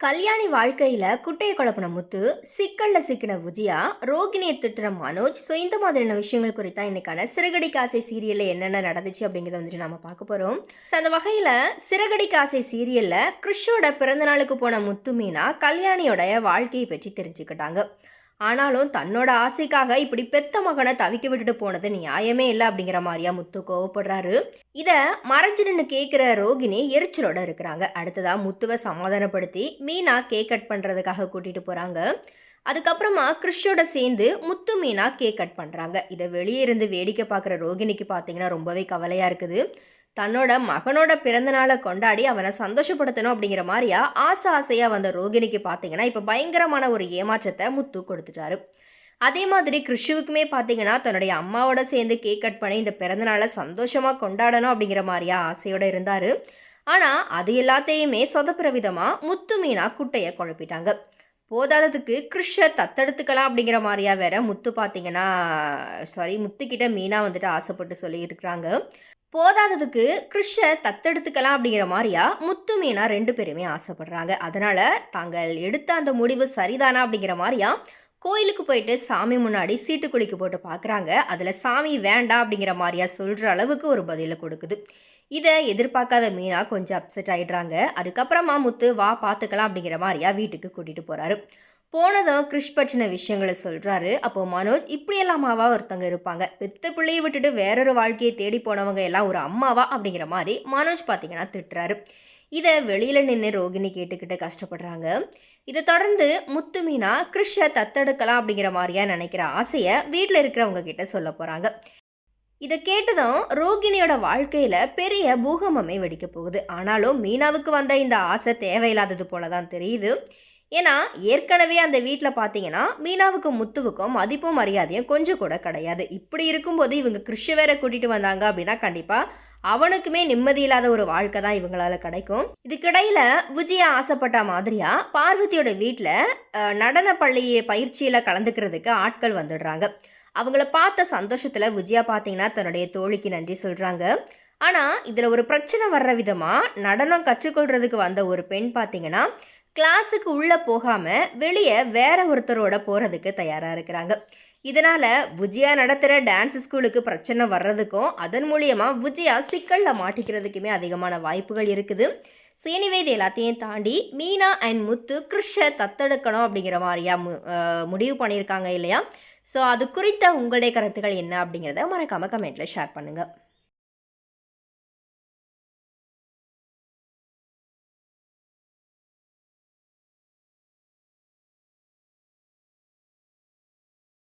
கல்யாணி வாழ்க்கையில குட்டையை குழப்பின முத்து சிக்கல்ல சிக்கின விஜயா ரோகிணியை திட்டுற மனோஜ் ஸோ இந்த மாதிரியான விஷயங்கள் குறித்தா இன்னைக்கான சிறகடி காசை சீரியல்ல என்னென்ன நடந்துச்சு அப்படிங்கிறத வந்துட்டு நம்ம பார்க்க போறோம். ஸோ அந்த வகையில சிறகடி காசை சீரியல்ல கிறிஷோட பிறந்த நாளுக்கு போன முத்து மீனா கல்யாணியோட வாழ்க்கையை பற்றி தெரிஞ்சுக்கிட்டாங்க. ஆனாலும் தன்னோட ஆசைக்காக இப்படி பெத்த மகனை தவிக்க விட்டுட்டு போனது நியாயமே இல்லை அப்படிங்கிற மாதிரியா முத்து கோவப்படுறாரு. இதை மறைஞ்சு நின்று கேட்குற ரோகிணி எரிச்சலோட இருக்கிறாங்க. அடுத்ததா முத்துவை சமாதானப்படுத்தி மீனா கேக் கட் பண்ணுறதுக்காக கூட்டிகிட்டு போகிறாங்க அதுக்கப்புறமா கிறிஷோட சேர்ந்து முத்து மீனா கேக் கட் பண்ணுறாங்க இதை வெளியே இருந்து வேடிக்கை பார்க்குற ரோகிணிக்கு பார்த்தீங்கன்னா ரொம்பவே கவலையாக இருக்குது. தன்னோட மகனோட பிறந்த நாளை கொண்டாடி அவனை சந்தோஷப்படுத்தணும் அப்படிங்கிற மாதிரியா ஆசை ஆசையாக வந்த ரோகிணிக்கு பார்த்தீங்கன்னா இப்போ பயங்கரமான ஒரு ஏமாற்றத்தை முத்து கொடுத்துட்டாரு. அதே மாதிரி கிறிஷுவுக்குமே பார்த்தீங்கன்னா தன்னுடைய அம்மாவோட சேர்ந்து கேக் கட் பண்ணி இந்த பிறந்தநாளை சந்தோஷமாக கொண்டாடணும் அப்படிங்கிற மாதிரியா ஆசையோடு இருந்தார். ஆனால் அது எல்லாத்தையுமே சொதப்புற விதமாக முத்து மீனா குட்டையை குழப்பிட்டாங்க. போதாததுக்கு கிறிஷை தத்தெடுத்துக்கலாம் அப்படிங்கிற மாதிரியா வேற முத்து பார்த்தீங்கன்னா சாரி முத்துக்கிட்ட மீனா வந்துட்டு ஆசைப்பட்டு சொல்லியிருக்கிறாங்க. போதாததுக்கு கிறிஷை தத்தெடுத்துக்கலாம் அப்படிங்கிற மாதிரியா? முத்து மீனா ரெண்டு பேருமே ஆசைப்படுறாங்க. அதனால தாங்கள் எடுத்த அந்த முடிவு சரிதானா அப்படிங்கிற மாதிரியா? கோயிலுக்கு போயிட்டு சாமி முன்னாடி சீட்டு குளிக்கு போட்டு பார்க்குறாங்க அதில் சாமி வேண்டாம் அப்படிங்கிற மாதிரியா சொல்கிற அளவுக்கு ஒரு பதிலை கொடுக்குது. இதை எதிர்பார்க்காத மீனா கொஞ்சம் அப்செட் ஆகிடுறாங்க அதுக்கப்புறமா முத்து வா பார்த்துக்கலாம் அப்படிங்கிற மாதிரியா வீட்டுக்கு கூட்டிகிட்டு போகிறாரு போனதும் கிறிஷ் பற்றின விஷயங்களை சொல்கிறாரு அப்போது மனோஜ் இப்படியெல்லாமாவா ஒருத்தவங்க இருப்பாங்க. பெத்த பிள்ளையை விட்டுட்டு வேறொரு வாழ்க்கையை தேடி போனவங்க எல்லாம் ஒரு அம்மாவா அப்படிங்கிற மாதிரி மனோஜ் பார்த்தீங்கன்னா திட்டுறாரு. இதை வெளியில் நின்று ரோகிணி கேட்டுக்கிட்டு கஷ்டப்படுறாங்க. இதை தொடர்ந்து முத்து மீனா கிறிஷை தத்தெடுக்கலாம் அப்படிங்கிற மாதிரியா நினைக்கிற ஆசையை வீட்டில் இருக்கிறவங்க கிட்ட சொல்ல போகிறாங்க இதை கேட்டதும் ரோகிணியோட வாழ்க்கையில் பெரிய பூகம்பமே வெடிக்க போகுது. ஆனாலும் மீனாவுக்கு வந்த இந்த ஆசை தேவையில்லாதது போல தான் தெரியுது. ஏன்னா ஏற்கனவே அந்த வீட்டில் பார்த்தீங்கன்னா மீனாவுக்கும் முத்துவுக்கும் மதிப்பும் மரியாதையும் கொஞ்சம் கூட கிடையாது. இப்படி இருக்கும்போது இவங்க கிறிஷ வேற கூட்டிகிட்டு வந்தாங்க அப்படின்னா கண்டிப்பாக அவனுக்குமே நிம்மதி இல்லாத ஒரு வாழ்க்கை தான் இவங்களால கிடைக்கும். இதுக்கிடையில் விஜயா ஆசைப்பட்ட மாதிரியா பார்வதியோட வீட்டில் நடன பள்ளி பயிற்சியில் கலந்துக்கிறதுக்கு ஆட்கள் வந்துடுறாங்க. அவங்கள பார்த்த சந்தோஷத்தில் விஜயா பார்த்தீங்கன்னா தன்னுடைய தோழிக்கு நன்றி சொல்கிறாங்க ஆனால் இதில் ஒரு பிரச்சனை வர்ற விதமாக நடனம் கற்றுக்கொள்றதுக்கு வந்த ஒரு பெண் பார்த்தீங்கன்னா கிளாஸுக்கு உள்ளே போகாமல் வெளியே வேற ஒருத்தரோட போகிறதுக்கு தயாராக இருக்கிறாங்க. இதனால் விஜயா நடத்துகிற டான்ஸ் ஸ்கூலுக்கு பிரச்சனை வர்றதுக்கும் அதன் மூலியமாக விஜயா சிக்கலில் மாட்டிக்கிறதுக்குமே அதிகமான வாய்ப்புகள் இருக்குது. சீனிவேதி இது எல்லாத்தையும் தாண்டி மீனா அண்ட் முத்து கிருஷை தத்தெடுக்கணும் அப்படிங்கிற மாதிரியா முடிவு பண்ணியிருக்காங்க இல்லையா? ஸோ அது குறித்த உங்களுடைய கருத்துக்கள் என்ன அப்படிங்கிறத மறக்காமல் கமெண்ட்டில் ஷேர் பண்ணுங்கள்